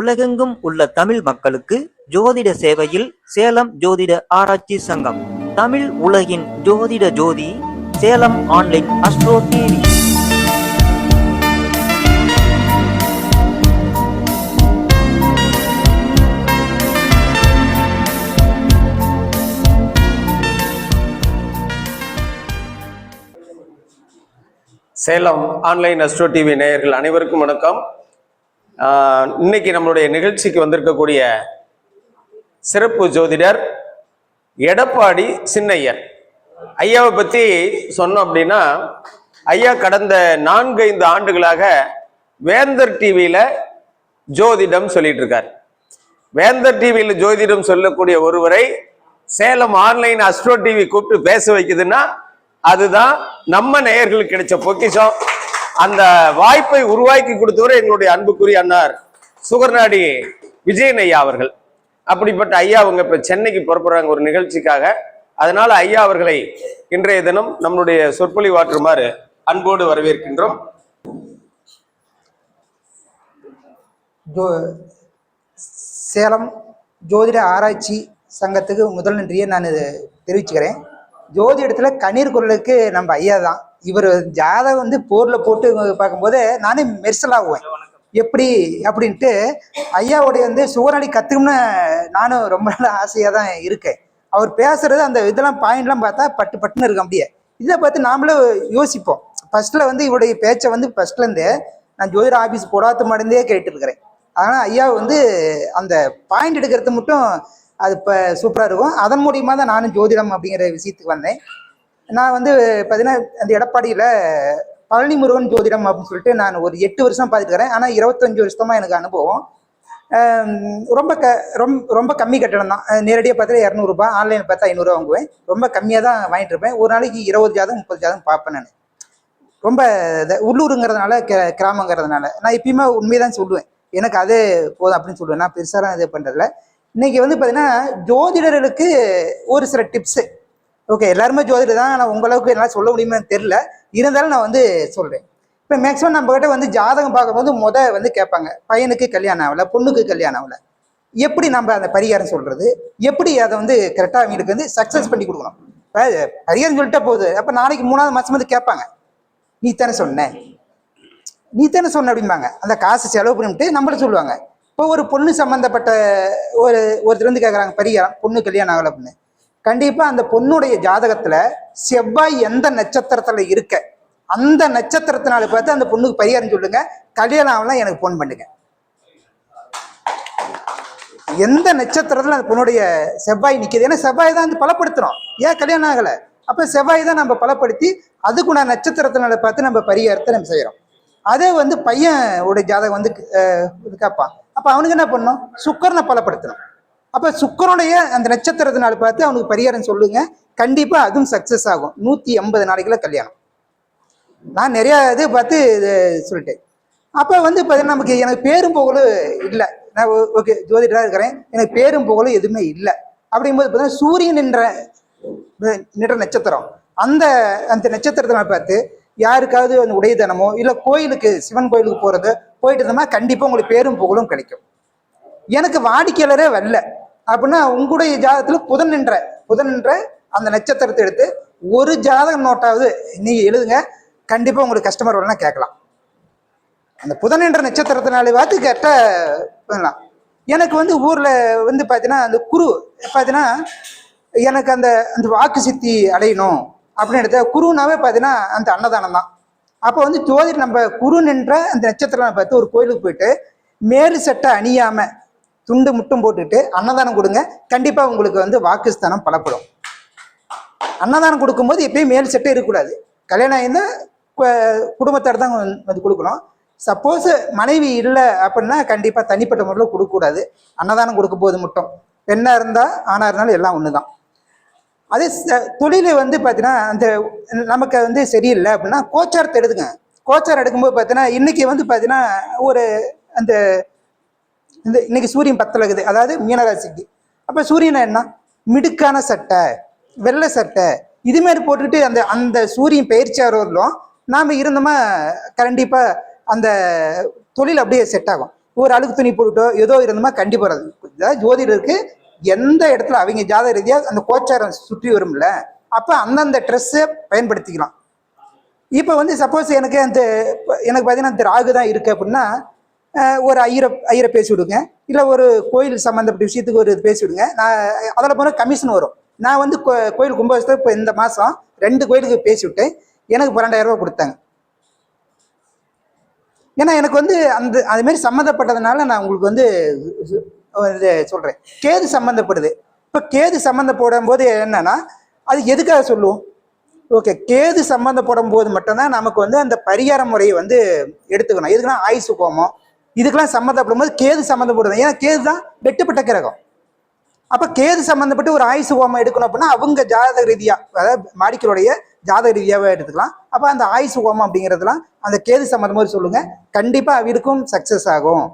உலகெங்கும் உள்ள தமிழ் மக்களுக்கு ஜோதிட சேவையில் சேலம் ஜோதிட ஆராய்ச்சி சங்கம். தமிழ் உலகின் ஜோதிட ஜோதி Salem online astro TV. Salem online astro TV நேயர்கள் அனைவருக்கும் வணக்கம். இன்னைக்கு நம்மளுடைய நிகழ்ச்சிக்கு வந்திருக்கக்கூடிய சிறப்பு ஜோதிடர் எடப்பாடி சின்னையர். ஐயாவை பற்றி சொன்னோம் அப்படின்னா ஐயா கடந்த நான்கைந்து ஆண்டுகளாக வேந்தர் டிவியில் ஜோதிடம் சொல்லிட்டு இருக்கார். வேந்தர் டிவியில் ஜோதிடம் சொல்லக்கூடிய ஒருவரை சேலம் ஆன்லைன் அஸ்ட்ரோ டிவி கூப்பிட்டு பேச வைக்குதுன்னா அதுதான் நம்ம நேயர்களுக்கு கிடைச்ச பொக்கிஷம். அந்த வாய்ப்பை உருவாக்கி கொடுத்தவர் எங்களுடைய அன்புக்குரிய அண்ணார் சுகர்நாடி விஜயன் ஐயா அவர்கள். அப்படிப்பட்ட ஐயா அவங்க இப்ப சென்னைக்கு புறப்படுறாங்க ஒரு நிகழ்ச்சிக்காக. அதனால ஐயா அவர்களை இன்றைய தினம் நம்மளுடைய சொற்பொழிவாற்றுமாறு அன்போடு வரவேற்கின்றோம். ஜோ சேலம் ஜோதிட ஆராய்ச்சி சங்கத்துக்கு முதல் நன்றியை நான் தெரிவிச்சுக்கிறேன். ஜோதிடத்தில் கண்ணீர் குரலுக்கு நம்ம ஐயா தான். இவர் ஜாதகம் வந்து போரில் போட்டு பார்க்கும்போது நானே மெர்சல் ஆகுவேன். எப்படி? அப்படின்ட்டு ஐயாவுடைய வந்து சுவரடி கற்றுக்கணும்னு நானும் ரொம்ப நாள் ஆசையாக தான் இருக்கேன். அவர் பேசுறது அந்த இதெல்லாம் பாயிண்ட்லாம் பார்த்தா பட்டு பட்டுன்னு இருக்க அப்படியே இதை பார்த்து நாமளும் யோசிப்போம். ஃபர்ஸ்ட்ல வந்து இவருடைய பேச்சை வந்து ஃபர்ஸ்ட்லேருந்து நான் ஜோதிட ஆஃபீஸ் போடாத மாட்டேந்தே கேட்டுருக்கிறேன். ஆனால் ஐயா வந்து அந்த பாயிண்ட் எடுக்கிறது மட்டும் அது இப்போ சூப்பராக இருக்கும். அதன் மூலியமாக தான் நானும் ஜோதிடம் அப்படிங்கிற விஷயத்துக்கு வந்தேன். நான் வந்து பார்த்தீங்கன்னா அந்த எடப்பாடியில் பழனி முருகன் ஜோதிடம் அப்படின்னு சொல்லிட்டு நான் ஒரு எட்டு வருஷம் பார்த்துருக்கிறேன் ஆனால் இருபத்தஞ்சு வருஷமாக எனக்கு அனுபவம். ரொம்ப க ரொம்ப ரொம்ப கம்மி கட்டணம் தான். நேரடியாக பார்த்தா இரநூறுபா ஆன்லைனில் பார்த்தா ஐநூறுரூவா வாங்குவேன். ரொம்ப கம்மியாக தான் வாங்கிட்டு இருப்பேன். ஒரு நாளைக்கு இருபது ஜாதகம் முப்பது ஜாதகம் பார்ப்பேன் நான். ரொம்ப உள்ளூருங்கிறதுனால க கிராமங்கிறதுனால. நான் எப்பயுமே உண்மையை சொல்லுவேன். எனக்கு அது போதும் அப்படின்னு சொல்லுவேன். நான் பெருசாக இது பண்ணுறதில்ல இன்னைக்கு வந்து பார்த்தீங்கன்னா ஜோதிடர்களுக்கு ஒரு சில டிப்ஸு ஓகே எல்லாருமே ஜோதிடர் தான். ஆனால் உங்களுக்கு என்னால் சொல்ல முடியுமான்னு தெரில இருந்தாலும் நான் வந்து சொல்கிறேன் இப்போ மேக்ஸிமம் நம்ம கிட்ட வந்து ஜாதகம் பார்க்கும்போது முத வந்து கேட்பாங்க. பையனுக்கு கல்யாணம் ஆகலை பொண்ணுக்கு கல்யாணம் ஆகலை. எப்படி நம்ம அந்த பரிகாரம் சொல்கிறது எப்படி அதை வந்து கரெக்டாக அவங்களுக்கு வந்து சக்ஸஸ் பண்ணி கொடுக்கணும்? பரிகாரம் சொல்லிட்டா போகுது அப்போ நாளைக்கு மூணாவது மாதம் வந்து கேட்பாங்க. நீ தானே சொன்ன. நீ தானே சொன்ன அப்படிம்பாங்க. அந்த காசு செலவு பண்ணிட்டு நம்மள சொல்லுவாங்க. இப்போ ஒரு பொண்ணு சம்மந்தப்பட்ட ஒரு ஒருத்தர் வந்து கேட்குறாங்க பரிகாரம். பொண்ணு கல்யாணம் ஆகலை அப்படின்னு. கண்டிப்பாக அந்த பொண்ணுடைய ஜாதகத்தில் செவ்வாய் எந்த நட்சத்திரத்தில் இருக்க அந்த நட்சத்திரத்தினால பார்த்து அந்த பொண்ணுக்கு பரிகாரம் சொல்லுங்க. கல்யாணம் ஆகலாம் எனக்கு ஃபோன் பண்ணுங்க. எந்த நட்சத்திரத்தில் அந்த பொண்ணுடைய செவ்வாய் நிற்கிது ஏன்னா செவ்வாய் தான் வந்து பலப்படுத்துகிறோம் ஏன் கல்யாணம் ஆகலை? அப்போ செவ்வாய் தான் நம்ம பலப்படுத்தி அதுக்குள்ள நட்சத்திரத்தினால பார்த்து நம்ம பரிகாரத்தை நம்ம செய்கிறோம் அதே வந்து பையன் உடைய ஜாதகம் வந்து கேட்பான் அப்போ அவனுக்கு என்ன பண்ணணும்? சுக்கரனை பலப்படுத்தணும். அப்போ சுக்கரனுடைய அந்த நட்சத்திரத்தினால பார்த்து அவனுக்கு பரிகாரம் சொல்லுங்க. கண்டிப்பாக அதுவும் சக்ஸஸ் ஆகும். நூற்றி எண்பது நாளைக்குள்ள கல்யாணம். நான் நிறையா இது பார்த்து இது சொல்லிட்டேன். அப்போ வந்து பார்த்தீங்கன்னா நமக்கு எனக்கு பேரும் புகழும் இல்லை. நான் ஓகே ஜோதிடராக இருக்கிறேன். எனக்கு பேரும் புகழும் எதுவுமே இல்லை. அப்படிங்கும்போது பார்த்தீங்கன்னா சூரியன் என்ற நின்ற நட்சத்திரம். அந்த அந்த நட்சத்திரத்தை பார்த்து யாருக்காவது அந்த உடையதனமோ இல்லை கோயிலுக்கு சிவன் கோயிலுக்கு போகிறது போயிட்டு இருந்தோம்னா கண்டிப்பாக உங்களுக்கு பேரும் புகழும் கிடைக்கும். எனக்கு வாடிக்கையாளரே வரல. அப்படின்னா உங்களுடைய ஜாதகத்தில் புதன் நின்ற புதன் நின்ற அந்த நட்சத்திரத்தை எடுத்து ஒரு ஜாதக நோட்டாவது நீங்கள் எழுதுங்க. கண்டிப்பாக உங்களுக்கு கஸ்டமர் வரலாம் கேட்கலாம். அந்த புதன் என்ற நட்சத்திரத்தினாலே பார்த்து கேட்ட பண்ணலாம் எனக்கு வந்து ஊரில் வந்து பார்த்தீங்கன்னா அந்த குரு பார்த்தீங்கன்னா எனக்கு அந்த அந்த வாக்கு சித்தி அடையணும் அப்படின்னு எடுத்த குருனாவே பார்த்தீங்கன்னா அந்த அன்னதானம் தான். அப்போ வந்து ஜோதிட நம்ம குரு நின்ற அந்த நட்சத்திரம் பார்த்து ஒரு கோயிலுக்கு போயிட்டு மேலு சட்டை அணியாம துண்டு முட்டும் போட்டுட்டு அன்னதானம் கொடுங்க. கண்டிப்பாக உங்களுக்கு வந்து வாக்குஸ்தானம் பலப்படும். அன்னதானம் கொடுக்கும்போது எப்பயும் மேல் சட்டை இருக்கக்கூடாது. கல்யாணம் ஆயிருந்தா குடும்பத்தார் தான் வந்து கொடுக்கணும். சப்போஸ் மனைவி இல்லை அப்படின்னா கண்டிப்பாக தனிப்பட்ட முறையில் கொடுக்கக்கூடாது. அன்னதானம் கொடுக்கும்போது மட்டும். பெண்ணாக இருந்தால் ஆணாக இருந்தாலும் எல்லாம் ஒன்று தான் அதே தொழில் வந்து பார்த்தீங்கன்னா அந்த நமக்கு வந்து சரியில்லை அப்படின்னா கோச்சாரத்தை எடுத்துங்க கோச்சாரம் எடுக்கும்போது பார்த்தீங்கன்னா இன்றைக்கி வந்து பார்த்தீங்கன்னா ஒரு அந்த இந்த இன்னைக்கு சூரியன் பத்தில் இருக்குது. அதாவது மீனராசிக்கு. அப்போ சூரியன் என்ன? மிடுக்கான சட்டை வெள்ளை சட்டை. இதுமாரி போட்டுக்கிட்டு அந்த அந்த சூரியன் பயிற்சி நாம் இருந்தோமா கண்டிப்பாக அந்த தொழில் அப்படியே செட் ஆகும். ஒரு அழுக்கு துணி போட்டுட்டோ ஏதோ இருந்தோமா கண்டிப்பாக வராது. அதாவது ஜோதிடருக்கு எந்த இடத்துல அவங்க ஜாத ரீதியாக அந்த கோச்சாரம் சுற்றி வரும்ல அப்போ அந்தந்த ட்ரெஸ்ஸை பயன்படுத்திக்கலாம். இப்போ வந்து சப்போஸ் எனக்கு அந்த எனக்கு பார்த்தீங்கன்னா அந்த ராகு தான் இருக்குது அப்படின்னா ஒரு ஐயரை ஐயரை பேசி விடுங்க இல்லை ஒரு கோயில் சம்மந்தப்பட்ட விஷயத்துக்கு ஒரு இது பேசி விடுங்க நான் அதில் போனால் கமிஷன் வரும். நான் வந்து கோ- கோயில் கும்பாபிஷேகத்தை இப்போ இந்த மாதம் ரெண்டு கோயிலுக்கு பேசி விட்டேன் எனக்கு பன்னெண்டாயிரம் ரூபாய் கொடுத்தாங்க. ஏன்னா எனக்கு வந்து அந்த அதுமாரி சம்மந்தப்பட்டதுனால நான் உங்களுக்கு வந்து இது சொல்கிறேன் கேது சம்மந்தப்படுது. இப்போ கேது சம்மந்தப்படும் போது என்னன்னா அது எதுக்காக சொல்லுவோம்? ஓகே கேது சம்மந்தப்படும் போது மட்டும்தான் நமக்கு வந்து அந்த பரிகார முறையை வந்து எடுத்துக்கணும். எதுக்குன்னா ஆயுசு கோமம் இதுக்கெல்லாம் சம்மந்தப்படும் போது கேது சம்மந்தப்படுது ஏன்னா கேது தான் வெட்டுப்பட்ட கிரகம். அப்போ கேது சம்மந்தப்பட்டு ஒரு ஆயுசு ஹோமம் எடுக்கணும் அப்படின்னா அவங்க ஜாதக ரீதியாக அதாவது மாடிக்களுடைய ஜாதக ரீதியாகவே எடுத்துக்கலாம். அப்போ அந்த ஆயுசு ஹோமம் அப்படிங்கிறதுலாம் அந்த கேது சம்மந்தமாக சொல்லுங்கள் கண்டிப்பாக அவருக்கும் சக்ஸஸ் ஆகும்.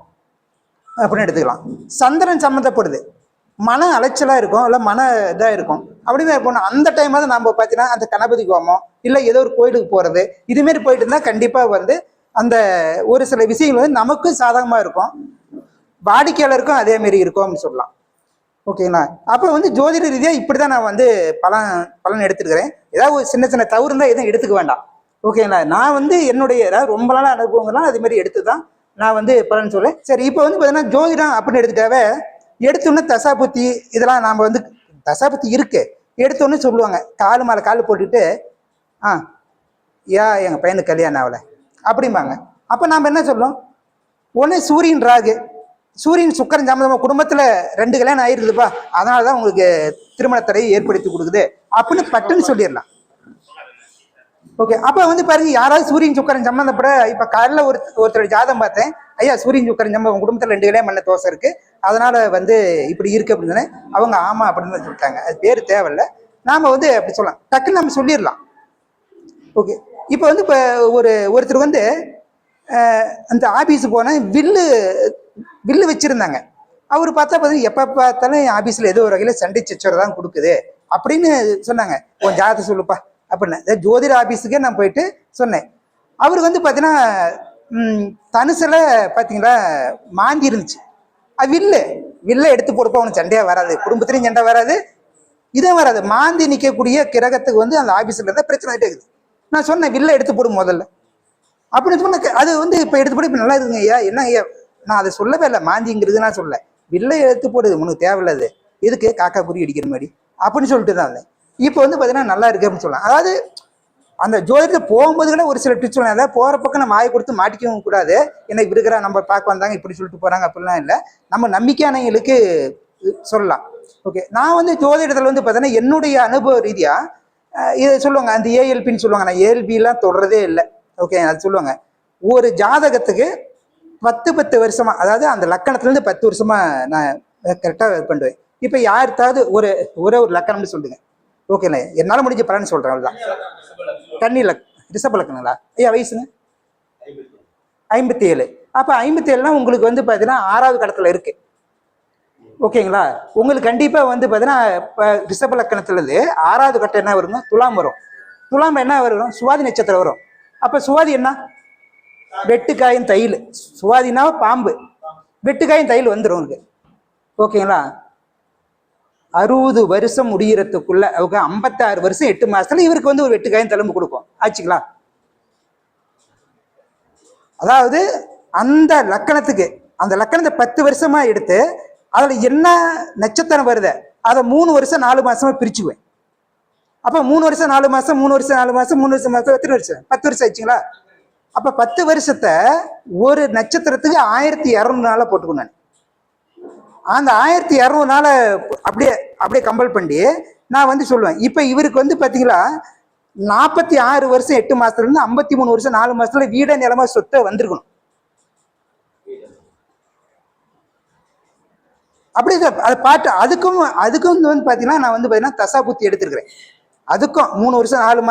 அப்படின்னு எடுத்துக்கலாம். சந்திரன் சம்மந்தப்படுது. மன அலைச்சலாக இருக்கும் இல்லை மன இதாக இருக்கும். அப்படிமே போனோம் அந்த டைமாவது நம்ம பார்த்தீங்கன்னா அந்த கணபதி ஹோமம் இல்லை ஏதோ ஒரு கோயிலுக்கு போகிறது இதுமாரி போயிட்டு இருந்தால் கண்டிப்பாக வந்து அந்த ஒரு சில விஷயங்கள் வந்து நமக்கும் சாதகமாக இருக்கும். வாடிக்கையாளருக்கும் அதேமாரி இருக்கும்னு சொல்லலாம். ஓகேங்களா? அப்போ வந்து ஜோதிட ரீதியாக இப்படி தான் நான் வந்து பலன் பலன் எடுத்துருக்கிறேன். ஏதாவது ஒரு சின்ன சின்ன தவறு இருந்தால் எதுவும் எடுத்துக்க வேண்டாம். ஓகேங்களா? நான் வந்து என்னுடைய ஏதாவது ரொம்ப நாள் அனுபவங்கள்லாம் அதேமாரி எடுத்து தான் நான் வந்து பலன் சொல்லேன் சரி இப்போ வந்து பார்த்தீங்கன்னா ஜோதிடம் அப்படின்னு எடுத்துட்டாவே எடுத்தோன்னே தசாபுத்தி இதெல்லாம் நாம் வந்து தசாபுத்தி இருக்கு. எடுத்தோன்னே சொல்லுவாங்க. காலு மேலே கால் போட்டுட்டு ஆ ஏன் எங்கள் பையனுக்கு கல்யாணம் ஆகலை. அப்படிம்பாங்க. அப்போ நாம் என்ன சொல்லணும் ஒன்று சூரியன் ராகு. சூரியன் சுக்கரன் சம்மந்தமாக குடும்பத்தில் ரெண்டு கல்யாணம் ஆயிடுதுப்பா அதனால தான் உங்களுக்கு திருமண தடையை ஏற்படுத்தி கொடுக்குது. அப்படின்னு பட்டுன்னு சொல்லிடலாம். ஓகே அப்போ வந்து பாருங்க யாராவது சூரியன் சுக்கரன் சம்மந்தப்பட இப்போ காலையில் ஒரு ஒருத்தர் ஜாதம் பார்த்தேன். ஐயா சூரியன் சுக்கரன் சம்பவம் உங்கள் குடும்பத்தில் ரெண்டு கல்யாணம் பண்ண தோசை இருக்கு. அதனால வந்து இப்படி இருக்கு அப்படின்னு அவங்க ஆமா அப்படின்னு சொல்லிட்டாங்க. அது பேர் தேவையில்ல. நாம வந்து அப்படி சொல்லலாம். டக்குன்னு நம்ம சொல்லிடலாம். ஓகே இப்போ வந்து இப்போ ஒரு ஒருத்தர் வந்து அந்த ஆஃபீஸுக்கு போனால் வில்லு வில்லு வச்சுருந்தாங்க. அவர் பார்த்தா பார்த்தீங்கன்னா எப்போ பார்த்தாலும் என் ஆஃபீஸில் ஏதோ ஒரு வகையில் சண்டை சச்சரவு தான் கொடுக்குது. அப்படின்னு சொன்னாங்க. உன் ஜாதகத்தை சொல்லுப்பா அப்படின்னு. ஜோதிட ஆஃபீஸுக்கே நான் போயிட்டு சொன்னேன். அவர் வந்து பார்த்தீங்கன்னா தனுசில் பார்த்தீங்களா மாந்தி இருந்துச்சு. அது வில்லு. வில்ல எடுத்து போடுப்பா அவனுக்கு சண்டையாக வராது. குடும்பத்துலேயும் சண்டை வராது. இதுவும் வராது. மாந்தி நிற்கக்கூடிய கிரகத்துக்கு வந்து அந்த ஆஃபீஸில் இருந்தால் பிரச்சனை ஆகிட்டே இருக்குது. நான் சொன்னேன் வில்ல எடுத்து போடும் முதல்ல. அப்படின்னு சொன்ன அது வந்து இப்போ எடுத்து போட்டு இப்போ நல்லா இருக்குங்க ஐயா. என்ன ஐயா? நான் அதை சொல்லவே இல்லை. மாந்திங்கிறது நான் சொல்ல வில்லை எடுத்து போடுது உனக்கு தேவையில்லாது எதுக்கு காக்கா குறி அடிக்கிற மாதிரி? அப்படின்னு சொல்லிட்டு தான் இருந்தேன். இப்போ வந்து பார்த்தீங்கன்னா நல்லா இருக்கு அப்படின்னு சொல்லலாம். அதாவது அந்த ஜோதிடத்தில் போகும்போது கூட ஒரு சில டிப்ஸ் சொல்லலாம் அதாவது போகிற பக்கம் நம்ம வாய் கொடுத்து மாட்டிக்கவும் கூடாது. என்ன இப்படி இருக்கிற நம்ம பார்க்க வந்தாங்க இப்படி சொல்லிட்டு போகிறாங்க அப்படிலாம் இல்லை. நம்ம நம்பிக்கையானவங்களுக்கு சொல்லலாம். ஓகே. நான் வந்து ஜோதிடத்தில் வந்து பார்த்தீங்கன்னா என்னுடைய அனுபவ ரீதியாக இதை சொல்லுவாங்க அந்த ஏஎல்பின்னு சொல்லுவாங்க. நான் ஏஎல்பிலாம் தொடரதே இல்லை. ஓகே அது சொல்லுவாங்க. ஒரு ஜாதகத்துக்கு பத்து பத்து வருஷமா அதாவது அந்த லக்கணத்துலேருந்து பத்து வருஷமா நான் கரெக்டாக பண்ணுவேன். இப்போ யாருக்காவது ஒரு ஒரே ஒரு லக்கணம்னு சொல்லுங்க. ஓகேண்ணே என்னால் முடிஞ்ச பலன்னு சொல்கிறேன் தான் கன்னி லக் ரிஷப லக்கணங்களா ஐயா வயசுங்க? ஐம்பத்தி ஏழு அப்போ ஐம்பத்தி ஏழுனா உங்களுக்கு வந்து பார்த்தீங்கன்னா ஆறாவது கடத்தில் இருக்குது ஓகேங்களா? உங்களுக்கு கண்டிப்பாக வந்து பார்த்தீங்கன்னா இப்போ ரிஷப லக்கணத்துலேருந்து ஆறாவது கட்டம் என்ன வருங்க துலாம் வரும். துலாம் என்ன வரும் சுவாதி நட்சத்திரம் வரும். அப்போ சுவாதி என்ன? வெட்டுக்காயும் தையல். சுவாதினா பாம்பு. வெட்டுக்காயும் தையல் வந்துடும் உங்களுக்கு. ஓகேங்களா? அறுபது வருஷம் முடிகிறதுக்குள்ள அவங்க ஐம்பத்தாறு வருஷம் எட்டு மாசத்துல இவருக்கு வந்து ஒரு வெட்டுக்காயும் தழும்பு கொடுக்கும். ஆச்சுங்களா? அதாவது அந்த லக்கணத்துக்கு அந்த லக்கணத்தை பத்து வருஷமா எடுத்து அதில் என்ன நட்சத்திரம் வருது அதை மூணு வருஷம் நாலு மாதமாக பிரிச்சுக்குவேன். அப்போ மூணு வருஷம் நாலு மாதம் மூணு வருஷம் நாலு மாதம் மூணு வருஷம் மாதம் எத்தனை வருஷம்? பத்து வருஷம் ஆச்சுங்களா அப்போ பத்து வருஷத்தை ஒரு நட்சத்திரத்துக்கு ஆயிரத்தி இரநூறு நாளா போட்டுக்கணும் நான். அந்த ஆயிரத்தி இரநூறு நாளை அப்படியே அப்படியே கம்பல் பண்ணி நான் வந்து சொல்லுவேன். இப்போ இவருக்கு வந்து பார்த்தீங்களா நாற்பத்தி ஆறு வருஷம் எட்டு மாதத்துலேருந்து ஐம்பத்தி மூணு வருஷம் நாலு மாதத்துல வீட நிலமாக சொத்தை வந்திருக்கணும். அப்படி சார் அது பாட்டு அதுக்கும் அதுக்கும் வந்து பார்த்தீங்கன்னா நான் வந்து பார்த்தீங்கன்னா தசா புத்தி எடுத்திருக்கிறேன். அதுக்கும் மூணு வருஷம் நாலு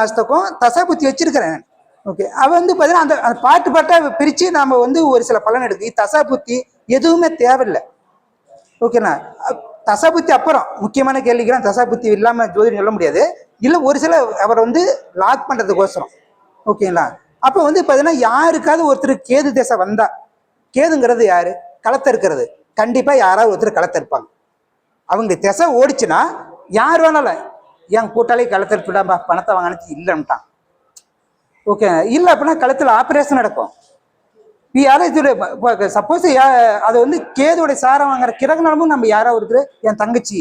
தசா குத்தி வச்சிருக்கிறேன் ஓகே அவ வந்து பார்த்தீங்கன்னா அந்த அந்த பாட்டு பாட்டாக பிரித்து நாம் வந்து ஒரு சில பலன் எடுக்கு தசாபுத்தி எதுவுமே தேவையில்லை. ஓகேண்ணா தசா புத்தி அப்புறம் முக்கியமான கேள்விக்கெல்லாம் தசா புத்தி இல்லாமல் ஜோதிடம் சொல்ல முடியாது. இல்லை ஒரு சில அவரை வந்து லாக் பண்ணுறதுக்கோசரம் ஓகேங்களா அப்போ வந்து பார்த்தீங்கன்னா யாருக்காவது ஒருத்தர் கேது தேசம் வந்தா கேதுங்கிறது யாரு? களத்தை இருக்கிறது. கண்டிப்பாக யாராவது ஒருத்தர் களத்திருப்பாங்க அவங்க திசை ஓடிச்சுன்னா யார் வேணாலும் என் கூட்டாளி களத்தை இருப்பிடாம்பா பணத்தை வாங்கினது இல்லைன்ட்டான் ஓகே இல்லை அப்படின்னா களத்தில் ஆப்ரேஷன் நடக்கும். இப்போ யாரும் சப்போஸ் அது வந்து கேதுடைய சாரம் வாங்குற கிரகணமும் நம்ம யாரோ ஒருத்தர் என் தங்கச்சி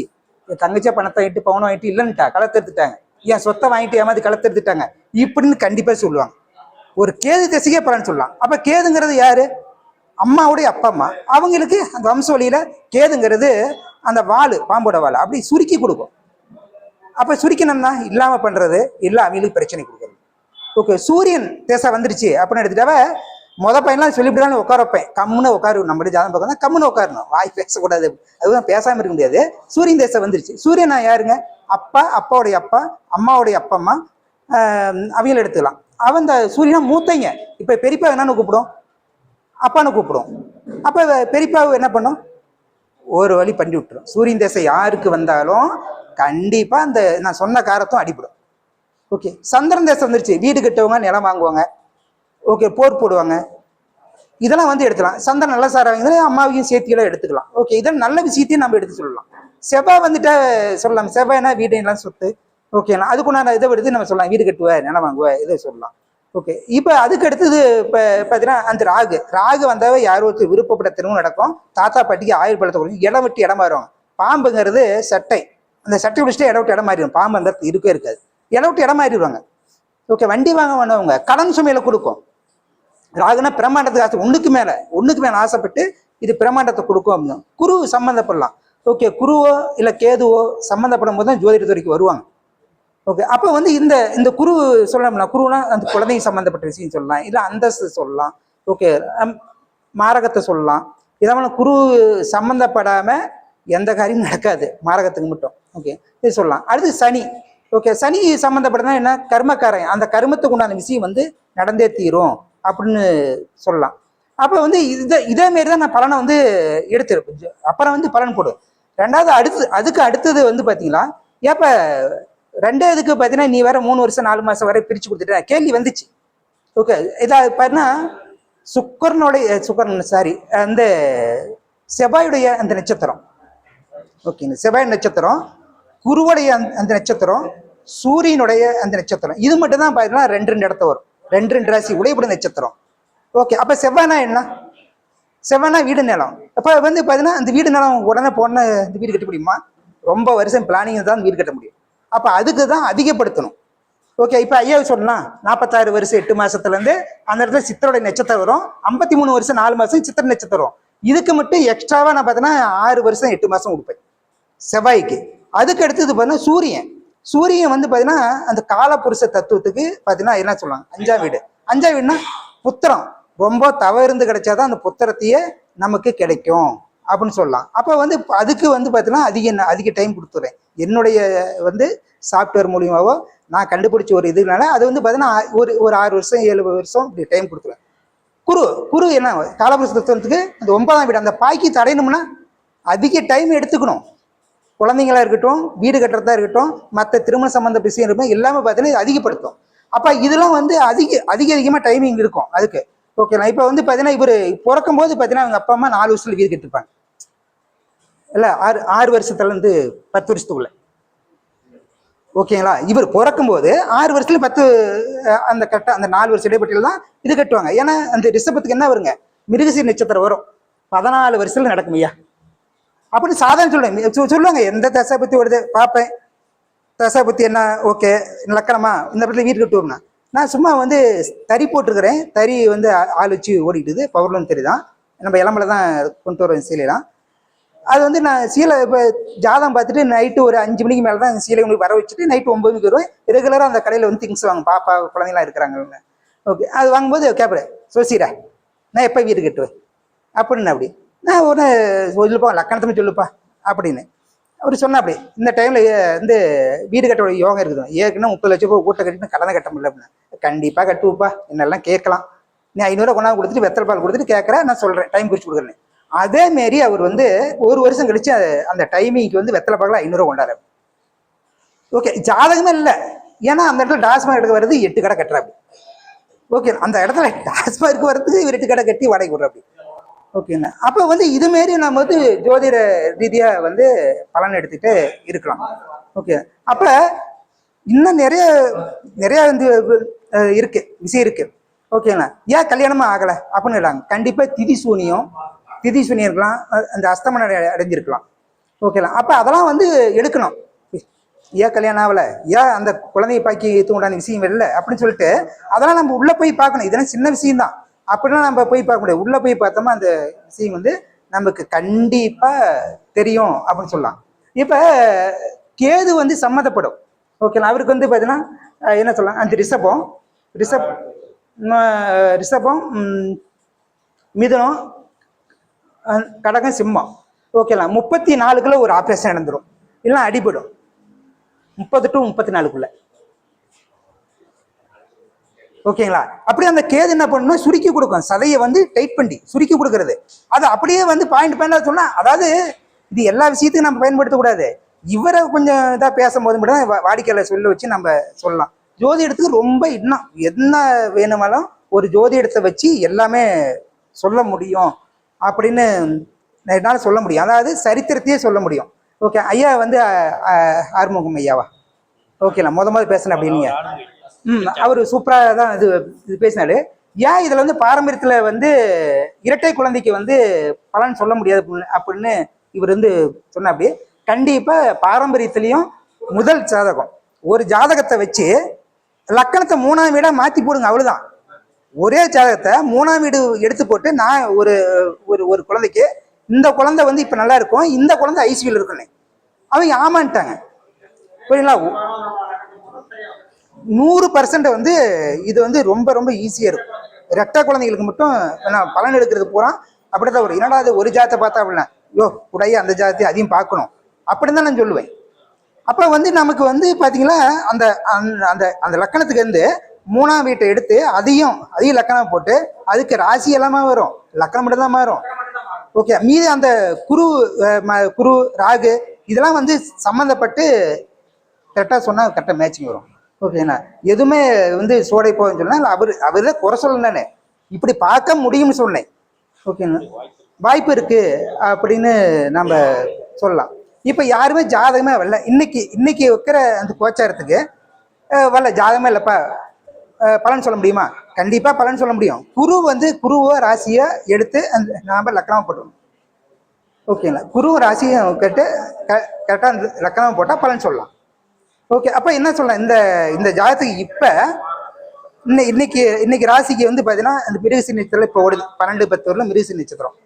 என் தங்கச்சியா பணத்தை வாங்கிட்டு பவுனம் வாங்கிட்டு இல்லைன்ட்டா களத்தெடுத்துட்டாங்க. என் சொத்தை வாங்கிட்டு ஏமாத்தி களத்தெடுத்துட்டாங்க. இப்படின்னு கண்டிப்பாக சொல்லுவாங்க. ஒரு கேது திசைக்கே பலன் சொல்லலாம். அப்போ கேதுங்கிறது யாரு? அம்மாவுடைய அப்பா அம்மா அவங்களுக்கு அந்த வம்ச கேதுங்கிறது அந்த வால் பாம்போட வாள் அப்படி சுருக்கி கொடுக்கும். அப்போ சுருக்கணும்னா இல்லாமல் பண்ணுறது இல்லை அவங்களுக்கு பிரச்சனை கொடுக்குறது. ஓகே சூரியன் தேசம் வந்துருச்சு அப்படின்னு எடுத்துட்டாவே முத பையன்லாம் சொல்லிவிட்டு உட்கார வைப்பேன். கம்முன்னு உட்காரு நம்மளே ஜாதகம் பார்க்கணும் கம்முன்னு உட்காரணும். வாய் பேசக்கூடாது. அதுதான் பேசாமல் இருக்க முடியாது. சூரியன் தேசம் வந்துருச்சு. சூரியன் நான் யாருங்க? அப்பா அப்பாவுடைய அப்பா அம்மாவுடைய அப்பா அம்மா. அவங்கள எடுத்துக்கலாம். அவன் இந்த சூரியனா மூத்தைங்க. இப்போ பெரியப்பா என்னன்னு கூப்பிடும். அப்பான்னு கூப்பிடும் அப்போ பெரியப்பாவை என்ன பண்ணும்? ஒரு வழி பண்ணி விட்டுரும். சூரியன் தேசம் யாருக்கு வந்தாலும் கண்டிப்பாக அந்த நான் சொன்ன காரத்தும் அடிபடும். ஓகே சந்திரன் தேசம் வந்துருச்சு. வீடு கட்டுவங்க நிலம் வாங்குவாங்க. ஓகே போர் போடுவாங்க. இதெல்லாம் வந்து எடுத்துக்கலாம். சந்திரன் நல்ல சார் வாங்கினா அம்மாவையும் சேர்த்தியெல்லாம் எடுத்துக்கலாம். ஓகே இதெல்லாம் நல்ல விஷயத்தையும் நம்ம எடுத்து சொல்லலாம். செவ்வாய் வந்துட்டு சொல்லலாம். செவ்வாய்னா வீடு எல்லாம் சொத்து ஓகேங்களா அதுக்குண்டான இதை எடுத்து நம்ம சொல்லலாம். வீடு கட்டுவ நிலம் வாங்குவ இதை சொல்லலாம். ஓகே. இப்போ அதுக்கு அடுத்தது இப்போ பார்த்தீங்கன்னா அந்த ராகு. ராகு வந்தாவே யார் ஒருத்தர் விருப்பப்பட்ட திருமணம் நடக்கும். தாத்தா பாட்டிக்கு ஆயுள் பழத்தை கொடுக்கும். இடம் விட்டு இடம் மாறுவாங்க. பாம்புங்கிறது சட்டை. அந்த சட்டை பிடிச்சிட்டு இடம் விட்டு இடம் மாறிடும். பாம்பு அந்த இடத்துல இருக்கவே இருக்காது. இடம் விட்டு இடம் மாறிடுவாங்க. ஓகே வண்டி வாங்க வேண்டவங்க கடன் சுமையில் கொடுக்கும். ராகுனா பிரம்மாண்டத்துக்கு ஆசை. ஒன்றுக்கு மேலே. ஒன்றுக்கு மேலே ஆசைப்பட்டு இது பிரம்மாண்டத்தை கொடுக்கும் அப்படின்னு. குரு சம்மந்தப்படலாம் ஓகே குருவோ இல்லை கேதுவோ சம்மந்தப்படும் போது தான் ஜோதிடத்துறைக்கு வருவாங்க. ஓகே அப்போ வந்து இந்த இந்த குரு சொல்லலாம்னா குருனா அந்த குழந்தைங்க சம்மந்தப்பட்ட விஷயம் சொல்லலாம் இல்லை அந்தஸ்து சொல்லலாம் ஓகே மாரகத்தை சொல்லலாம். இதெல்லாம் குரு சம்மந்தப்படாம எந்த காரியமும் நடக்காது மாரகத்துக்கு மட்டும் ஓகே இது சொல்லலாம். அடுத்து சனி ஓகே சனி சம்மந்தப்பட்டதுனா என்ன? கர்மக்காரன் அந்த கர்மத்துக்கு உண்டான விஷயம் வந்து நடந்தே தீரும் அப்படின்னு சொல்லலாம். அப்போ வந்து இதை இதே மாரி தான் நான் பலனை வந்து எடுத்துருப்பேன். அப்புறம் வந்து பலன் போடுவேன். ரெண்டாவது அடுத்து அதுக்கு அடுத்தது வந்து பார்த்தீங்களா ஏப்ப ரெண்டாவதுக்கு பார்த்தீங்கன்னா நீ வேற மூணு வருஷம் நாலு மாதம் வரை பிரித்து கொடுத்துட்ட கேள்வி வந்துச்சு. ஓகே இதா பாருன்னா சுக்கரனுடைய சுக்கரன் சாரி அந்த செவ்வாயுடைய அந்த நட்சத்திரம். ஓகேங்க செவ்வாய் நட்சத்திரம் குருவுடைய அந்த அந்த நட்சத்திரம் சூரியனுடைய அந்த நட்சத்திரம். இது மட்டும் தான் பார்த்தீங்கன்னா ரெண்டு ரெண்டு இடத்த வரும். ரெண்டு ரெண்டு ராசி உடையப்படும் நட்சத்திரம். ஓகே அப்போ செவ்வாய்னா என்ன? செவ்வாய்னா வீடு நிலம். அப்போ வந்து பார்த்தீங்கன்னா அந்த வீடு நிலம் உடனே போன இந்த வீடு கட்ட முடியுமா? ரொம்ப வருஷம் பிளானிங் தான் வீடு கட்ட முடியும். அப்போ அதுக்கு தான் அதிகப்படுத்தணும். ஓகே இப்போ ஐயா சொல்லலாம் நாற்பத்தாறு வருஷம் எட்டு மாசத்துலேருந்து அந்த இடத்துல சித்தரோட நட்சத்திரம் வரும். ஐம்பத்தி மூணு வருஷம் நாலு மாதம் சித்திர நட்சத்திரம் இதுக்கு மட்டும் எக்ஸ்ட்ராவாக நான் பார்த்தீங்கன்னா ஆறு வருஷம் எட்டு மாதம் கொடுப்பேன். செவ்வாய்க்கு. அதுக்கு அடுத்தது பார்த்தீங்கன்னா சூரியன். சூரியன் வந்து பார்த்தீங்கன்னா அந்த காலப்புருஷ தத்துவத்துக்கு பார்த்தீங்கன்னா என்ன சொல்லுவாங்க? அஞ்சாம் வீடு. அஞ்சாம் வீடுனா புத்திரம். ரொம்ப தவறு இருந்து கிடைச்சாதான் அந்த புத்திரத்தையே நமக்கு கிடைக்கும். அப்படின்னு சொல்லலாம். அப்போ வந்து அதுக்கு வந்து பார்த்தீங்கன்னா அதிக அதிக டைம் கொடுத்துறேன். என்னுடைய வந்து சாஃப்ட்வேர் மூலியமாகவோ நான் கண்டுபிடிச்ச ஒரு இதுனால அது வந்து பார்த்தீங்கன்னா ஒரு ஒரு ஆறு வருஷம் ஏழு வருஷம் இப்படி டைம் கொடுத்துருவேன் குரு குரு என்ன காலபுருஷ தத்துவத்துக்கு அந்த ஒன்பதாம் வீடு அந்த பாய்க்கு தடையணும்னா அதிக டைம் எடுத்துக்கணும். குழந்தைங்களா இருக்கட்டும் வீடு கட்டுறதா இருக்கட்டும் மற்ற திருமண சம்பந்த விஷயம் இருக்கும் எல்லாமே பார்த்தீங்கன்னா அதிகப்படுத்தும். அப்போ இதெல்லாம் வந்து அதிக அதிக அதிகமாக டைமிங் இருக்கும் அதுக்கு. ஓகேண்ணா இப்போ வந்து பார்த்தீங்கன்னா இவர் பிறக்கும் போது பார்த்தீங்கன்னா அவங்க அப்பா அம்மா நாலு வருஷத்தில் வீடு கட்டிருப்பாங்க. இல்லை ஆறு ஆறு வருஷத்துல இருந்து பத்து வருஷத்துக்குள்ள. ஓகேங்களா? இவர் பிறக்கும்போது ஆறு வருஷத்துல பத்து அந்த கட்ட அந்த நாலு வருஷம் இடைப்பட்டியில் தான் இது கட்டுவாங்க. ஏன்னா அந்த ரிஷபத்துக்கு என்ன வருங்க? மிருகசீர் நட்சத்திரம் வரும். பதினாலு வருஷத்துல நடக்கும் ஐயா. அப்படின்னு சாதாரண சொல்லுவேன் சொல்லுவாங்க எந்த தசை பத்தி வருது? பார்ப்பேன். தசை பத்தி என்ன? ஓகே. லக்கணமா? இந்த இடத்துல வீடு கட்டுவோம்னா. நான் சும்மா வந்து தறி போட்டிருக்கிறேன். தறி வந்து ஆள் வச்சு ஓடிக்கிட்டுது. பவர்லன்னு தெரியுதான் நம்ம இளம்பல தான் கொண்டு வரோம் சீலையெல்லாம் அது வந்து நான் சீலை இப்போ ஜாதகம் பார்த்துட்டு நைட்டு ஒரு அஞ்சு மணிக்கு மேலே தான் சீலை உங்களுக்கு வர வச்சுட்டு நைட்டு ஒம்பது மணிக்கு வருவேன். ரெகுலராக அந்த கடையில் வந்து திங்ஸ் வாங்க. பாப்பா குழந்தைங்களாம் இருக்கிறாங்க ஓகே அது வாங்கும்போது கேட்பேன் சோசிரா நான் எப்போ வீடு கட்டுவேன்? அப்படின்னு அப்படி. நான் ஒன்று சொல்லுப்பா லக்கணத்தில் சொல்லுப்பா அப்படின்னு. அவர் சொன்னா அப்படி இந்த டைமில் வந்து வீடு கட்ட யோகம் இருக்குது. ஏற்கனவே முப்பது லட்சம் ரூபா கூட்ட கட்டிட்டு கடனை கட்ட முடியல அப்படின்னு. கண்டிப்பாக கட்டுவோப்பா. என்னெல்லாம் கேட்கலாம். நீ ஐநூறுரூவா கொண்டாந்து கொடுத்துட்டு வெத்தல் பால் கொடுத்துட்டு கேட்குறேன் நான் சொல்கிறேன் டைம் குறிச்சு கொடுக்குறேன் அதே மாரி அவர் வந்து ஒரு வருஷம் கழிச்சு அது- அந்த டைமிங்க்கு வந்து வெத்தலை பார்க்கலாம் ஐநூறுரூவா கொண்டாரு. ஓகே ஜாதகமே இல்லை. ஏன்னா அந்த இடத்துல டாஸ்மாக் எடுக்க வர்றது எட்டு கடை கட்டுறாப்படி ஓகே அந்த இடத்துல டாஸ்மாக் வர்றதுக்கு இவர் எட்டு கடை கட்டி வாடகை விடுறாப்படி ஓகேண்ணா அப்போ வந்து இது மாரி நம்ம வந்து ஜோதிட ரீதியாக வந்து பலன் எடுத்துட்டு இருக்கலாம். ஓகே அப்போ இன்னும் நிறைய நிறைய வந்து இருக்கு விஷயம் இருக்கு. ஓகேங்களா ஏன் கல்யாணமாக ஆகலை? அப்படின்னு இல்லாங்க கண்டிப்பாக திதி சூனியம் திதி சுனியிருக்கலாம் இருக்கலாம் அந்த அஸ்தமனம் அடைஞ்சிருக்கலாம். ஓகேலாம் அப்போ அதெல்லாம் வந்து எடுக்கணும். ஏன் கல்யாணம் ஆகல? ஏன் அந்த குழந்தைய பாக்கி உண்டான விஷயம் இல்லை அப்படின்னு சொல்லிட்டு அதெல்லாம் நம்ம உள்ளே போய் பார்க்கணும். இதெல்லாம் சின்ன விஷயம்தான். அப்படிலாம் நம்ம போய் பார்க்க முடியாது. உள்ளே போய் பார்த்தோமா அந்த விஷயம் வந்து நமக்கு கண்டிப்பாக தெரியும் அப்படின்னு சொல்லலாம். இப்போ கேது வந்து சம்மதப்படும். ஓகேங்களா அவருக்கு வந்து பார்த்தீங்கன்னா என்ன சொல்லலாம்? அந்த ரிஷபம் ரிஷப் ரிஷபம் மிதனம் மிதுனம் கடகம் சிம்மம். ஓகேலாம் முப்பத்தி நாலுக்குள்ள ஒரு ஆப்ரேஷன் நடந்துடும் இல்லை அடிபடும். முப்பது டு முப்பத்தி நாலுக்குள்ள ஓகேங்களா? அப்படியே அந்த கேது என்ன பண்ணணும்? சுருக்கி கொடுக்கும். சதையை வந்து டைட் பண்ணி சுருக்கி கொடுக்கறது. அது அப்படியே வந்து பாயிண்ட் பாயிண்டாக சொன்னால் அதாவது இது எல்லா விஷயத்தையும் நம்ம பயன்படுத்தக்கூடாது இவரை கொஞ்சம் இதாக பேசும்போது மட்டும் தான் வாடிக்கையாளர் சொல்ல வச்சு நம்ம சொல்லலாம். ஜோதிடத்துக்கு ரொம்ப இன்னும் என்ன வேணுமாலும் ஒரு ஜோதிடத்தை வச்சு எல்லாமே சொல்ல முடியும். அப்படின்னு என்னால் சொல்ல முடியும். அதாவது சரித்திரத்தையே சொல்ல முடியும். ஓகே ஐயா வந்து ஆறுமுகம் ஐயாவா? ஓகேண்ணா முத முத பேசினேன் அப்படின்னு ம் அவர் சூப்பராக தான் இது இது பேசினாரு. ஏன் இதில் வந்து பாரம்பரியத்தில் வந்து இரட்டை குழந்தைக்கு வந்து பலன் சொல்ல முடியாது அப்படின்னு- இவர் வந்து சொன்னாப்படி கண்டிப்பாக பாரம்பரியத்துலேயும் முதல் ஜாதகம். ஒரு ஜாதகத்தை வச்சு லக்கணத்தை மூணாம் வீடாக மாற்றி போடுங்க அவ்வளோதான் ஒரே ஜாதகத்தை மூணாம் வீடு எடுத்து போட்டு நான் ஒரு ஒரு ஒரு குழந்தைக்கு இந்த குழந்தை வந்து இப்போ நல்லா இருக்கும் இந்த குழந்தை ஐசியூவில் இருக்குன்னு. அவங்க ஆமான்ட்டாங்க. புரியுங்களா நூறு பர்சன்ட் வந்து இது வந்து ரொம்ப ரொம்ப ஈஸியாக இருக்கும். ரெட்ட குழந்தைகளுக்கு மட்டும் நான் பலன் எடுக்கிறது பூரா அப்படிதான் ஒரு என்னடா அது ஒரு ஜாதத்தை பார்த்தா அப்படின்னா யோ உடைய அந்த ஜாதத்தை அதையும் பார்க்கணும். அப்படின்னு தான் நான் சொல்லுவேன். அப்போ வந்து நமக்கு வந்து பார்த்தீங்களா அந்த அந்த- அந்த அந்த லக்கணத்துக்கு வந்து மூணாம் வீட்டை எடுத்து அதையும் அதையும் லக்கணம் போட்டு அதுக்கு ராசி எல்லாமே வரும். லக்கணம் மட்டும் தான் மாறும். ஓகே மீதி அந்த குரு ம- குரு ராகு இதெல்லாம் வந்து சம்மந்தப்பட்டு கரெக்டாக சொன்னால் கரெக்டாக மேட்சிங் வரும். ஓகேண்ணா எதுவுமே வந்து சோடை போகுதுன்னு சொன்னால் அவர் அவர் தான் குறை சொல்லணுன்னு இப்படி பார்க்க முடியும்னு சொன்னேன். ஓகேண்ணா வாய்ப்பு இருக்குது அப்படின்னு நம்ம சொல்லலாம். இப்போ யாருமே ஜாதகமே வரல. இன்னைக்கு இன்னைக்கு வைக்கிற அந்த கோச்சாரத்துக்கு வரல. ஜாதகமே இல்லைப்பா. பலன் சொல்ல முடியுமா? கண்டிப்பாக பலன் சொல்ல முடியும். குரு வந்து குருவோ ராசியை எடுத்து அந்த நாம லக்கணம் போட்டுருவோம் ஓகேங்களா? குரு ராசியை கேட்டு கரெக்டாக அந்த லக்கணம் போட்டால் பலன் சொல்லலாம். ஓகே அப்போ என்ன சொல்லலாம்? இந்த இந்த ஜாதகத்துக்கு இப்போ இன்னை இன்னைக்கு இன்னைக்கு ராசிக்கு வந்து பார்த்தீங்கன்னா அந்த மிருகசி நட்சத்திரம் இப்போ ஓடுது. பன்னெண்டு பத்து வரல மிருகசி நட்சத்திரம்.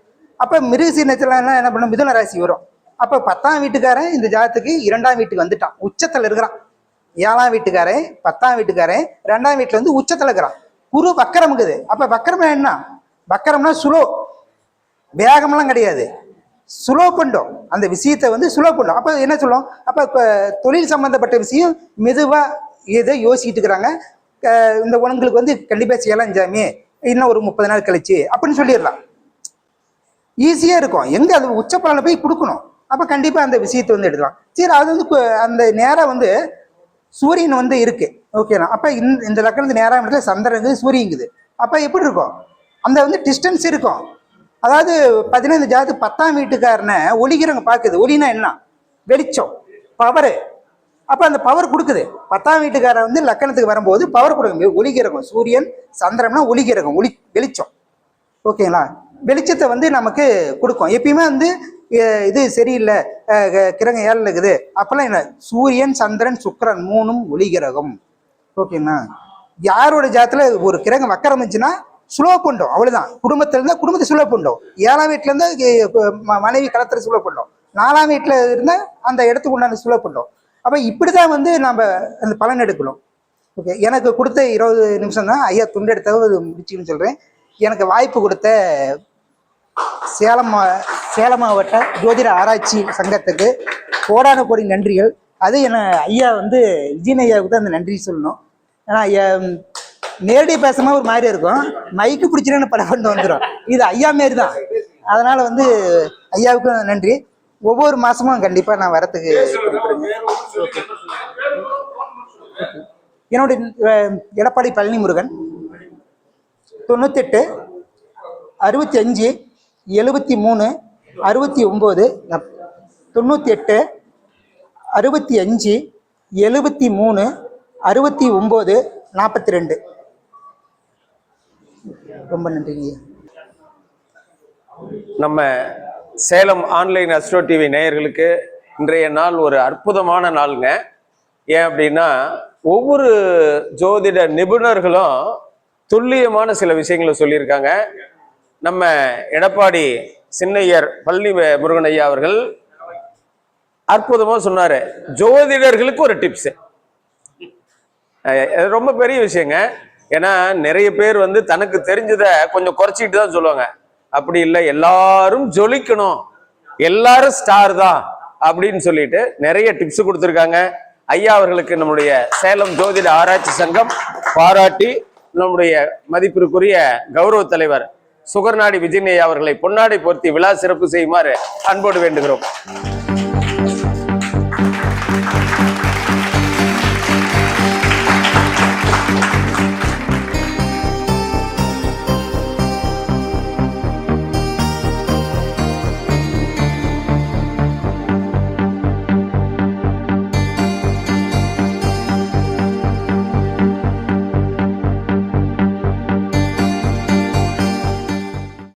அப்போ மிருகசி நட்சத்திரம் என்ன என்ன பண்ணும்? மிதுன ராசி வரும். அப்போ பத்தாம் வீட்டுக்காரன் இந்த ஜாதத்துக்கு இரண்டாம் வீட்டுக்கு வந்துட்டான். உச்சத்தில் இருக்கிறான். ஏழாம் வீட்டுக்காரன் பத்தாம் வீட்டுக்காரன் ரெண்டாம் வீட்டில் வந்து உச்சத்தில் இருக்கிறான். குரு வக்கரமுக்குது அப்போ வக்கரம் என்ன? வக்கரம்னா சுலோ. வேகம்லாம் கிடையாது. சுலோ பண்ணும் அந்த விஷயத்தை வந்து சுலோ பண்ணும் அப்போ என்ன சொல்லும் அப்போ இப்போ தொழில் சம்மந்தப்பட்ட விஷயம் மெதுவாக ஏதோ யோசிக்கிட்டு இருக்கிறாங்க. இந்த உங்களுக்கு வந்து கண்டிப்பாக செய்யலாம் ஜாமி. இன்னும் ஒரு முப்பது நாள் கழிச்சு அப்படின்னு சொல்லிடலாம். ஈஸியாக இருக்கும். எங்கே அது உச்சப்பலனை போய் கொடுக்கணும். அப்போ கண்டிப்பாக அந்த விஷயத்தை வந்து எடுக்கலாம். சரி அது வந்து அந்த நேரம் வந்து சூரியன் வந்து இருக்கு. ஓகேண்ணா அப்போ இந்த இந்த லக்கணத்து நேராக இடத்துல சந்திரன் இருக்குது சூரியங்குது அப்போ எப்படி இருக்கும்? அந்த வந்து டிஸ்டன்ஸ் இருக்கும். அதாவது பதினைந்து ஜாதி பத்தாம் வீட்டுக்காரனை ஒளிக்கிறவங்க பார்க்குது. ஒளினா என்ன? வெளிச்சம். பவரு அப்போ அந்த பவர் கொடுக்குது. பத்தாம் வீட்டுக்காரன் வந்து லக்கணத்துக்கு வரும்போது பவர் கொடுக்கும் ஒளிகிறகம் சூரியன் சந்திரம்னா ஒளிகிறகம் ஒளி வெளிச்சம். ஓகேங்களா வெளிச்சத்தை வந்து நமக்கு கொடுக்கும். எப்பயுமே வந்து இது சரியில்லை. க- கிரகம் ஏழில் இருக்குது. அப்போல்லாம் என்ன? சூரியன் சந்திரன் சுக்கரன் மூணும் ஒளி கிரகம். ஓகேங்களா? யாரோட ஜாதத்தில் ஒரு கிரகம் வக்கரமிச்சுன்னா சுலோ ஸ்லோ பண்ணும் அவ்வளவுதான். குடும்பத்துல இருந்தா குடும்பத்தை ஸ்லோ பண்ணும் ஏழாம் வீட்டுல இருந்தா ம- மனைவி களத்துல ஸ்லோ பண்ணும் நாலாம் வீட்டுல இருந்தா அந்த இடத்துக்கு உண்டான ஸ்லோ பண்ணும் அப்ப இப்படிதான் வந்து நம்ம அந்த பலன் எடுக்கணும். ஓகே எனக்கு கொடுத்த இருபது நிமிஷம் தான். ஐயா துண்டு எடுத்தாவது முடிச்சுன்னு சொல்றேன். எனக்கு வாய்ப்பு கொடுத்த சேலம் மா- சேலம் மாவட்ட ஜோதிட ஆராய்ச்சி சங்கத்துக்கு கோடான கோடி நன்றிகள். அது என ஐயா வந்து விஜயன் ஐயாவுக்கு தான் அந்த நன்றி சொல்லணும். ஏன்னா ஐயா நேரடி பேசும்போது ஒரு மாதிரி இருக்கும். மைக்கு பிடிச்சிருன்னு படம் கொண்டு வந்துடும் இது ஐயா மாரி தான். அதனால் வந்து ஐயாவுக்கும் நன்றி. ஒவ்வொரு மாதமும் கண்டிப்பாக நான் வரத்துக்கு என்னுடைய எடப்பாடி பழனி முருகன் தொண்ணூத்தெட்டு அறுபத்தி அஞ்சு எழுபத்தி மூணு அறுபத்தி ஒம்பது தொண்ணூற்றி எட்டு அறுபத்தி அஞ்சு எழுபத்தி மூணு அறுபத்தி ஒம்பது நாற்பத்தி ரெண்டு ரொம்ப நன்றிங்க நம்ம சேலம் ஆன்லைன் அஸ்ட்ரோ டிவி நேயர்களுக்கு இன்றைய நாள் ஒரு அற்புதமான நாளுங்க. ஏன் அப்படின்னா ஒவ்வொரு ஜோதிட நிபுணர்களும் துல்லியமான சில விஷயங்களை சொல்லியிருக்காங்க. நம்ம எடப்பாடி சின்னையர் பள்ளி முருகனையா முருகன் ஐயா அவர்கள் அற்புதமாக சொன்னார். ஜோதிடர்களுக்கு ஒரு டிப்ஸ் ரொம்ப பெரிய விஷயங்க. ஏன்னா நிறைய பேர் வந்து தனக்கு தெரிஞ்சதை கொஞ்சம் குறைச்சிட்டு தான் சொல்லுவாங்க. அப்படி இல்லை எல்லாரும் ஜொலிக்கணும். எல்லாரும் ஸ்டார் தான் அப்படின்னு சொல்லிட்டு நிறைய டிப்ஸ் கொடுத்துருக்காங்க. ஐயா அவர்களுக்கு நம்முடைய சேலம் ஜோதிட ஆராய்ச்சி சங்கம் பாராட்டி நம்முடைய மதிப்பிற்குரிய கௌரவ தலைவர் சுகர்நாடி விஜயன் அவர்களை பொன்னாடை பொருத்தி விழா சிறப்பு செய்யுமாறு அன்போடு வேண்டுகிறோம்.